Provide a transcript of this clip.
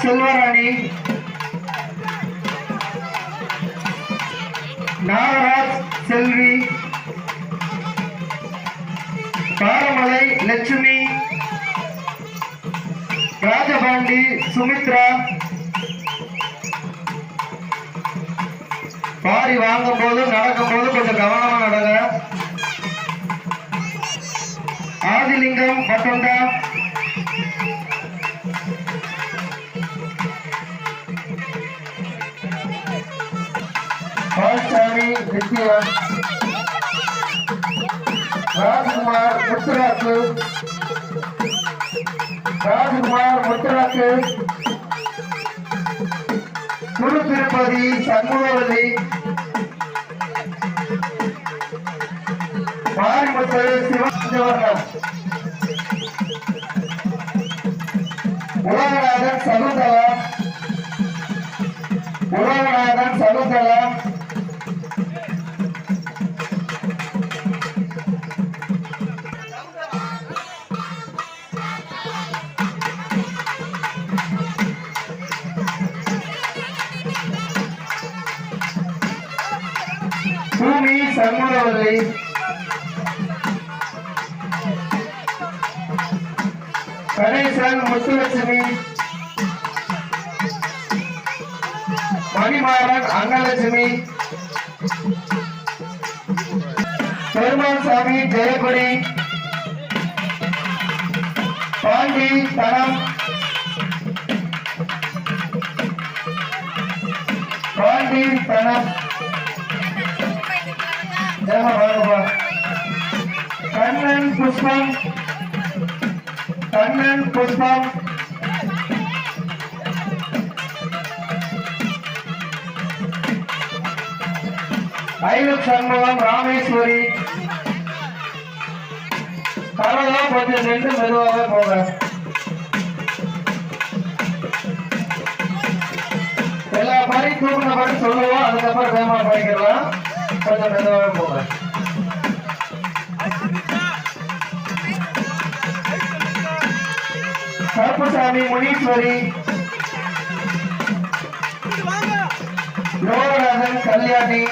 செல்வராணி நாகராஜ் செல்வி. காரமலை லட்சுமி. ராஜபாண்டி சுமித்ரா. பாரி வாங்கும் போது நடக்கும் போது கொஞ்சம் கவனமா நடங்க. ஆதிலிங்கம் பட்டொண்டா பழனிசாமி வித்யா ராஜ்குமார் முத்துராக்கு ராஜ்குமார் முத்துராக்கு குரு திருப்பதி சண்முகவதி மாரிமுத்து சிவஜவர்ணம் உலகநாதன் சகுந்தலா உலகநாதன் சகுந்தலா பூமி சண்முகவதி கணேசன் முத்துலட்சுமி. மணிமாறன் அன்னலட்சுமி. பெருமாள் சாமி ஜெயக்குடி பாண்டி தனம் பாண்டி தனம் கண்ணன் புஷ்பம். கண்ணன் புஷ்பம். ஐநூறு சண்முகம் ராமேஸ்வரி. தரலாம் கொஞ்சம் நின்று மெதுவாக போக எல்லா பறி தூக்கின படி சொல்லுவோம் அதுக்கப்புறம் வேகமா படிக்கலாம் கொஞ்சம் மெதுவாக போக கருப்புசாமி முனீஸ்வரி லோகநாதன் கல்யாணி